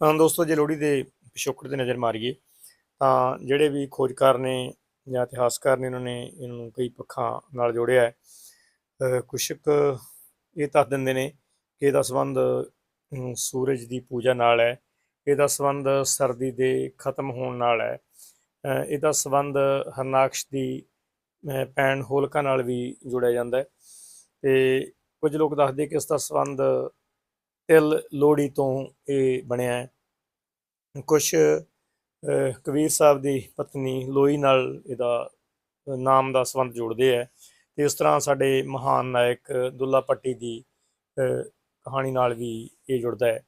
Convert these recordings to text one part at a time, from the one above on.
ਦੋਸਤੋ ਜੇ ਲੋਹੜੀ ਦੇ ਪਿਛੋਕੜ ਤੇ ਨਜ਼ਰ ਮਾਰੀਏ, ਤਾਂ ਜਿਹੜੇ ਵੀ ਖੋਜਕਾਰ ਨੇ ਜਾਂ ਇਤਿਹਾਸਕਾਰ ਨੇ ਉਹਨਾਂ ਨੇ ਇਹਨੂੰ ਕਈ ਪੱਖਾਂ ਨਾਲ ਜੋੜਿਆ ਹੈ। ਕੁਸ਼ਕ ਇਹ ਦੱਸ ਦਿੰਦੇ ਨੇ ਕਿ ਇਹਦਾ ਸੰਬੰਧ ਸੂਰਜ ਦੀ ਪੂਜਾ ਨਾਲ ਹੈ, ਇਹਦਾ ਸੰਬੰਧ ਸਰਦੀ ਦੇ ਖਤਮ ਹੋਣ ਨਾਲ ਹੈ ਇਹਦਾ ਸੰਬੰਧ ਹਰਨਾਕਸ਼ ਦੀ ਪੈਣ ਭੈਣ ਹੋਲਕਾ ਨਾਲ ਵੀ ਜੁੜਿਆ ਜਾਂਦਾ ਹੈ। ਤੇ ਕੁਝ ਲੋਕ ਦੱਸਦੇ ਕਿ ਇਸ ਦਾ ਸੰਬੰਧ ਤਿਲ ਲੋਹੜੀ ਤੋਂ ਇਹ ਬਣਿਆ ਹੈ। ਕੁਛ ਕਬੀਰ ਸਾਹਿਬ ਦੀ ਪਤਨੀ ਲੋਈ ਨਾਲ ਇਹਦਾ ਨਾਮ ਦਾ ਸੰਬੰਧ ਜੋੜਦੇ ਹੈ ਤੇ ਇਸ ਤਰ੍ਹਾਂ ਸਾਡੇ ਮਹਾਨ ਨਾਇਕ ਦੁੱਲਾ ਪੱਟੀ ਦੀ ਕਹਾਣੀ ਨਾਲ ਵੀ ਇਹ ਜੁੜਦਾ ਹੈ।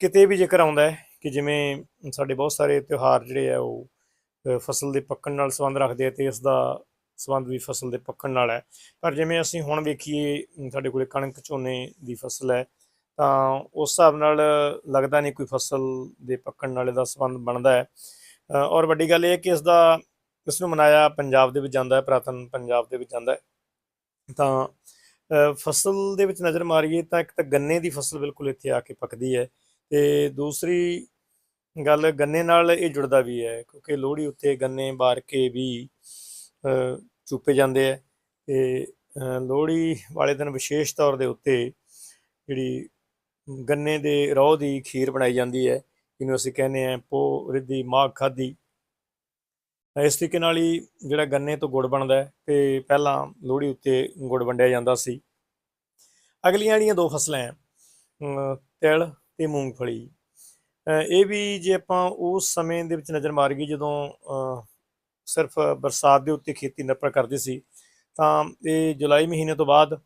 ਕਿਤੇ ਵੀ ਜ਼ਿਕਰ ਆਉਂਦਾ ਹੈ ਕਿ ਜਿਵੇਂ ਸਾਡੇ ਬਹੁਤ ਸਾਰੇ ਤਿਉਹਾਰ ਜਿਹੜੇ ਆ ਉਹ ਫਸਲ ਦੇ ਪੱਕਣ ਨਾਲ ਸੰਬੰਧ ਰੱਖਦੇ ਆ ਤੇ ਇਸ ਦਾ ਸੰਬੰਧ ਵੀ ਫਸਲ ਦੇ ਪੱਕਣ ਨਾਲ ਹੈ। ਪਰ ਜਿਵੇਂ ਅਸੀਂ ਹੁਣ ਵੇਖੀਏ, ਸਾਡੇ ਕੋਲੇ ਕਣਕ ਝੋਨੇ ਦੀ ਫਸਲ ਹੈ ਤਾਂ ਉਸ ਹਿਸਾਬ ਨਾਲ ਲੱਗਦਾ ਨਹੀਂ ਕੋਈ ਫਸਲ ਦੇ ਪੱਕਣ ਨਾਲ ਦਾ ਸੰਬੰਧ ਬਣਦਾ ਹੈ। ਔਰ ਵੱਡੀ ਗੱਲ ਇਹ ਹੈ ਕਿ ਇਸ ਦਾ, ਇਸ ਨੂੰ ਮਨਾਇਆ ਪੰਜਾਬ ਦੇ ਵਿੱਚ ਜਾਂਦਾ ਹੈ, ਪ੍ਰਾਤਨ ਪੰਜਾਬ ਦੇ ਵਿੱਚ ਜਾਂਦਾ ਹੈ। ਤਾਂ ਫਸਲ ਦੇ ਵਿੱਚ ਨਜ਼ਰ ਮਾਰੀਏ ਤਾਂ ਇੱਕ ਤਾਂ ਗੰਨੇ ਦੀ ਫਸਲ ਬਿਲਕੁਲ ਇੱਥੇ ਆ ਕੇ ਪੱਕਦੀ ਹੈ ਤੇ ਦੂਸਰੀ ਗੱਲ ਗੰਨੇ ਨਾਲ ਇਹ ਜੁੜਦਾ ਵੀ ਹੈ ਕਿਉਂਕਿ ਲੋਹੜੀ ਉੱਤੇ ਗੰਨੇ ਬਾਰ ਕੇ ਵੀ ਚੁੱਪੇ ਜਾਂਦੇ ਹੈ ਤੇ ਲੋਹੜੀ ਵਾਲੇ ਦਿਨ ਵਿਸ਼ੇਸ਼ ਤੌਰ ਦੇ ਉੱਤੇ ਜਿਹੜੀ ਗੰਨੇ ਦੇ ਰੋਹ ਦੀ ਖੀਰ ਬਣਾਈ ਜਾਂਦੀ ਹੈ, ਜਿਹਨੂੰ ਅਸੀਂ ਕਹਿੰਦੇ ਆ ਪੋ ਰਿੱਧੀ, ਮਾਘ, ਖਾਦੀ। ਇਸ ਤਰੀਕੇ ਨਾਲ ਹੀ ਜਿਹੜਾ ਗੰਨੇ ਤੋਂ ਗੁੜ ਬਣਦਾ ਹੈ, ਤੇ ਪਹਿਲਾਂ ਲੋਹੜੀ ਉੱਤੇ ਗੁੜ ਵੰਡਿਆ ਜਾਂਦਾ ਸੀ। ਅਗਲੀਆਂ ਜਿਹੜੀਆਂ ਦੋ ਫਸਲਾਂ ਹੈ ਤਿਲ ਤੇ ਮੂੰਗਫਲੀ। ਇਹ ਵੀ ਜੇ ਆਪਾਂ ਉਸ ਸਮੇਂ ਦੇ ਵਿੱਚ ਨਜ਼ਰ ਮਾਰੀਏ, ਜਦੋਂ ਸਿਰਫ ਬਰਸਾਤ ਦੇ ਉੱਤੇ ਖੇਤੀ ਨਿਰਭਰ ਕਰਦੀ ਸੀ, ਤਾਂ ਇਹ ਜੁਲਾਈ ਮਹੀਨੇ ਤੋਂ ਬਾਅਦ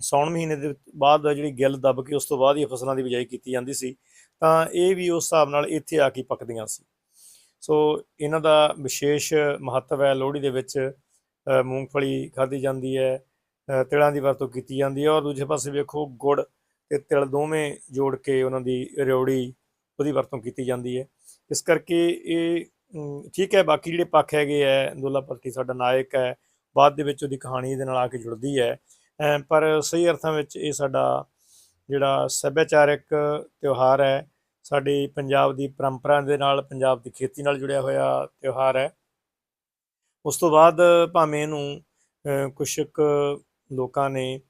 ਸਾਉਣ ਮਹੀਨੇ ਦੇ ਬਾਅਦ ਜਿਹੜੀ ਗਿੱਲ ਦੱਬ ਕੇ ਉਸ ਤੋਂ ਬਾਅਦ ਹੀ ਫਸਲਾਂ ਦੀ ਬਿਜਾਈ ਕੀਤੀ ਜਾਂਦੀ ਸੀ, ਤਾਂ ਇਹ ਵੀ ਉਸ ਹਿਸਾਬ ਨਾਲ ਇੱਥੇ ਆ ਕੇ ਪੱਕਦੀਆਂ ਸੀ। ਸੋ ਇਹਨਾਂ ਦਾ ਵਿਸ਼ੇਸ਼ ਮਹੱਤਵ ਹੈ, ਲੋਹੜੀ ਦੇ ਵਿੱਚ ਮੂੰਗਫਲੀ ਖਾਧੀ ਜਾਂਦੀ ਹੈ ਤਿਲਾਂ ਦੀ ਵਰਤੋਂ ਕੀਤੀ ਜਾਂਦੀ ਹੈ, ਔਰ ਦੂਜੇ ਪਾਸੇ ਵੇਖੋ ਗੁੜ ਤੇ ਤਿਲ ਦੋਵੇਂ ਜੋੜ ਕੇ ਉਹਨਾਂ ਦੀ ਰਿਉੜੀ ਉਹਦੀ ਵਰਤੋਂ ਕੀਤੀ ਜਾਂਦੀ ਹੈ। ਇਸ ਕਰਕੇ ਇਹ ਠੀਕ ਹੈ, ਬਾਕੀ ਜਿਹੜੇ ਪੱਖ ਹੈਗੇ ਹੈ ਦੁੱਲਾ ਭੱਟੀ ਸਾਡਾ ਨਾਇਕ ਹੈ, ਬਾਅਦ ਦੇ ਵਿੱਚ ਉਹਦੀ ਕਹਾਣੀ ਇਹਦੇ ਨਾਲ ਆ ਕੇ ਜੁੜਦੀ ਹੈ। ਪਰ ਸਹੀ ਅਰਥਾਂ ਵਿੱਚ ਇਹ ਸਾਡਾ ਜਿਹੜਾ ਸੱਭਿਆਚਾਰਕ ਤਿਉਹਾਰ ਹੈ ਸਾਡੀ ਪੰਜਾਬ ਦੀ ਪਰੰਪਰਾ ਦੇ ਨਾਲ ਪੰਜਾਬ ਦੀ ਖੇਤੀ ਨਾਲ ਜੁੜਿਆ ਹੋਇਆ ਤਿਉਹਾਰ ਹੈ। ਉਸ ਤੋਂ ਬਾਅਦ ਭਾਵੇਂ ਇਹਨੂੰ ਅ, ਕੁਛ ਕੁ ਲੋਕਾਂ ਨੇ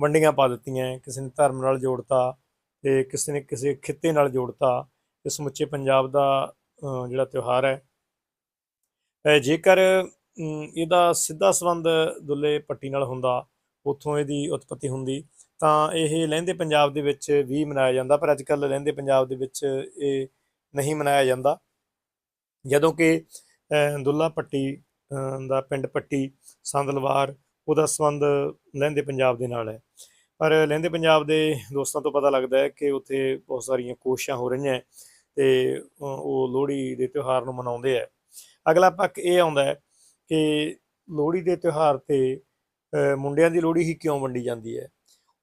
ਵੰਡੀਆਂ ਪਾ ਦਿੱਤੀਆਂ ਕਿਸੇ ਨੇ ਧਰਮ ਨਾਲ ਜੋੜਤਾ ਤੇ ਕਿਸੇ ਨੇ ਕਿਸੇ ਖਿੱਤੇ ਨਾਲ ਜੋੜਤਾ ਤੇ ਸਮੁੱਚੇ ਪੰਜਾਬ ਦਾ ਜਿਹੜਾ ਤਿਉਹਾਰ ਹੈ। ਜੇਕਰ ਇਹਦਾ ਸਿੱਧਾ ਸੰਬੰਧ ਦੁੱਲੇ ਪੱਟੀ ਨਾਲ ਹੁੰਦਾ, ਉੱਥੋਂ ਇਹਦੀ ਉਤਪਤੀ ਹੁੰਦੀ। ਤਾਂ ਇਹ ਲਹਿੰਦੇ ਪੰਜਾਬ ਦੇ ਵਿੱਚ ਵੀ ਮਨਾਇਆ ਜਾਂਦਾ, ਪਰ ਅੱਜ ਕੱਲ੍ਹ ਲਹਿੰਦੇ ਪੰਜਾਬ ਦੇ ਵਿੱਚ ਇਹ ਨਹੀਂ ਮਨਾਇਆ ਜਾਂਦਾ। ਜਦੋਂ ਕਿ ਦੁੱਲਾ ਪੱਟੀ ਦਾ ਪਿੰਡ ਪੱਟੀ, ਸੰਦਲਵਾਰ, ਉਹਦਾ ਸੰਬੰਧ ਲਹਿੰਦੇ ਪੰਜਾਬ ਦੇ ਨਾਲ ਹੈ। ਪਰ ਲਹਿੰਦੇ ਪੰਜਾਬ ਦੇ ਦੋਸਤਾਂ ਤੋਂ ਪਤਾ ਲੱਗਦਾ ਹੈ ਕਿ ਉੱਥੇ ਬਹੁਤ ਸਾਰੀਆਂ ਕੋਸ਼ਿਸ਼ਾਂ ਹੋ ਰਹੀਆਂ ਹੈ ਤੇ ਉਹ ਲੋਹੜੀ ਦੇ ਤਿਉਹਾਰ ਨੂੰ ਮਨਾਉਂਦੇ ਹੈ। ਅਗਲਾ ਪੱਖ ਇਹ ਆਉਂਦਾ ਹੈ ਕਿ ਲੋਹੜੀ ਦੇ ਤਿਉਹਾਰ ਤੇ ਮੁੰਡਿਆਂ ਦੀ ਲੋਹੜੀ ਹੀ ਕਿਉਂ ਵੰਡੀ ਜਾਂਦੀ ਹੈ?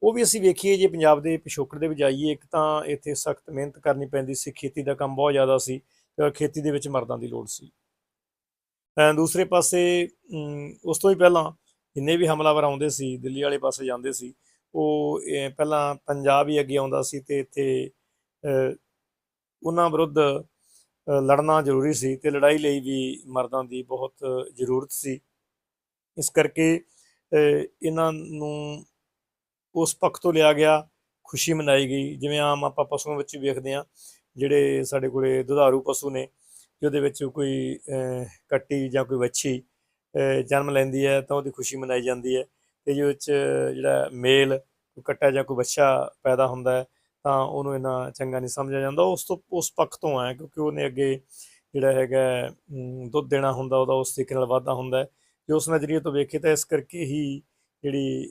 ਉਹ ਵੀ ਅਸੀਂ ਵੇਖੀਏ ਜੇ ਪੰਜਾਬ ਦੇ ਪਿਛੋਕੜ ਦੇ ਵਿੱਚ ਜਾਈਏ, ਇੱਕ ਤਾਂ ਇੱਥੇ ਸਖਤ ਮਿਹਨਤ ਕਰਨੀ ਪੈਂਦੀ ਸੀ, ਖੇਤੀ ਦਾ ਕੰਮ ਬਹੁਤ ਜ਼ਿਆਦਾ ਸੀ ਤੇ ਖੇਤੀ ਦੇ ਵਿੱਚ ਮਰਦਾਂ ਦੀ ਲੋੜ ਸੀ। ਦੂਸਰੇ ਪਾਸੇ ਉਸ ਤੋਂ ਹੀ ਪਹਿਲਾਂ ਜਿੰਨੇ ਵੀ ਹਮਲਾਵਰ ਆਉਂਦੇ ਸੀ, ਦਿੱਲੀ ਵਾਲੇ ਪਾਸੇ ਜਾਂਦੇ ਸੀ, ਉਹ ਪਹਿਲਾਂ ਪੰਜਾਬ ਹੀ ਅੱਗੇ ਆਉਂਦਾ ਸੀ ਤੇ ਇੱਥੇ ਉਹਨਾਂ ਵਿਰੁੱਧ ਲੜਨਾ ਜ਼ਰੂਰੀ ਸੀ ਤੇ ਲੜਾਈ ਲਈ ਵੀ ਮਰਦਾਂ ਦੀ ਬਹੁਤ ਜ਼ਰੂਰਤ ਸੀ। ਇਸ ਕਰਕੇ ਇਹਨਾਂ ਨੂੰ ਉਸ ਪੱਖ ਤੋਂ ਲਿਆ ਗਿਆ, ਖੁਸ਼ੀ ਮਨਾਈ ਗਈ। ਜਿਵੇਂ ਆਮ ਆਪਾਂ ਪਸ਼ੂਆਂ ਵਿੱਚ ਵੀ ਵੇਖਦੇ ਆ ਜਿਹੜੇ ਸਾਡੇ ਕੋਲੇ ਦੁਧਾਰੂ ਪਸ਼ੂ ਨੇ ਜਿਹਦੇ ਵਿੱਚ ਕੋਈ ਕੱਟੀ ਜਾਂ ਕੋਈ ਵੱਛੀ ਜਨਮ ਲੈਂਦੀ ਹੈ ਤਾਂ ਉਹਦੀ ਖੁਸ਼ੀ ਮਨਾਈ ਜਾਂਦੀ ਹੈ। ਤੇ ਜਿਹਦੇ ਵਿੱਚ ਜਿਹੜਾ ਮੇਲ, ਕੋਈ ਕੱਟਾ ਜਾਂ ਕੋਈ ਵੱਛਾ ਪੈਦਾ ਹੁੰਦਾ ਹੈ ਤਾਂ ਉਹਨੂੰ ਇੰਨਾ ਚੰਗਾ ਨਹੀਂ ਸਮਝਿਆ ਜਾਂਦਾ। ਉਸ ਤੋਂ, ਉਸ ਪੱਖ ਤੋਂ ਹੈ ਕਿਉਂਕਿ ਉਹਨੇ ਅੱਗੇ ਜਿਹੜਾ ਹੈਗਾ ਦੁੱਧ ਦੇਣਾ ਹੁੰਦਾ, ਉਹਦਾ ਉਸ ਤਰੀਕੇ ਨਾਲ ਵਾਧਾ ਹੁੰਦਾ ਹੈ। ਜੇ ਉਸ ਨਜ਼ਰੀਏ ਤੋਂ ਵੇਖੇ ਤਾਂ ਇਸ ਕਰਕੇ ਹੀ ਜਿਹੜੀ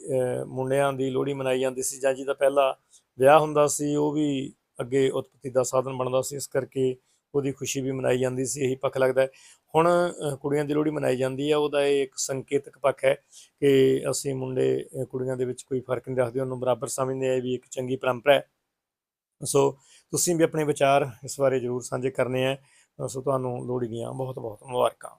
ਮੁੰਡਿਆਂ ਦੀ ਲੋਹੜੀ ਮਨਾਈ ਜਾਂਦੀ ਸੀ। ਜਾਂ ਜਿਹਦਾ ਪਹਿਲਾ ਵਿਆਹ ਹੁੰਦਾ ਸੀ, ਉਹ ਵੀ ਅੱਗੇ ਉਤਪਤੀ ਦਾ ਸਾਧਨ ਬਣਦਾ ਸੀ। ਇਸ ਕਰਕੇ ਉਹਦੀ ਖੁਸ਼ੀ ਵੀ ਮਨਾਈ ਜਾਂਦੀ ਸੀ, ਇਹੀ ਪੱਖ ਲੱਗਦਾ ਹੁਣ ਕੁੜੀਆਂ ਦੀ ਲੋਹੜੀ ਮਨਾਈ ਜਾਂਦੀ ਹੈ। ਉਹਦਾ ਇਹ ਇੱਕ ਸੰਕੇਤਕ ਪੱਖ ਹੈ ਕਿ ਅਸੀਂ ਮੁੰਡੇ ਕੁੜੀਆਂ ਦੇ ਵਿੱਚ ਕੋਈ ਫ਼ਰਕ ਨਹੀਂ ਰੱਖਦੇ। ਉਹਨੂੰ ਬਰਾਬਰ ਸਮਝਦੇ ਆ ਇਹ ਵੀ ਇੱਕ ਚੰਗੀ ਪਰੰਪਰਾ ਹੈ। ਸੋ ਤੁਸੀਂ ਵੀ ਆਪਣੇ ਵਿਚਾਰ ਇਸ ਬਾਰੇ ਜ਼ਰੂਰ ਸਾਂਝੇ ਕਰਨੇ ਆ। ਸੋ ਤੁਹਾਨੂੰ ਲੋਹੜੀ ਦੀਆਂ ਬਹੁਤ ਬਹੁਤ ਮੁਬਾਰਕਾਂ।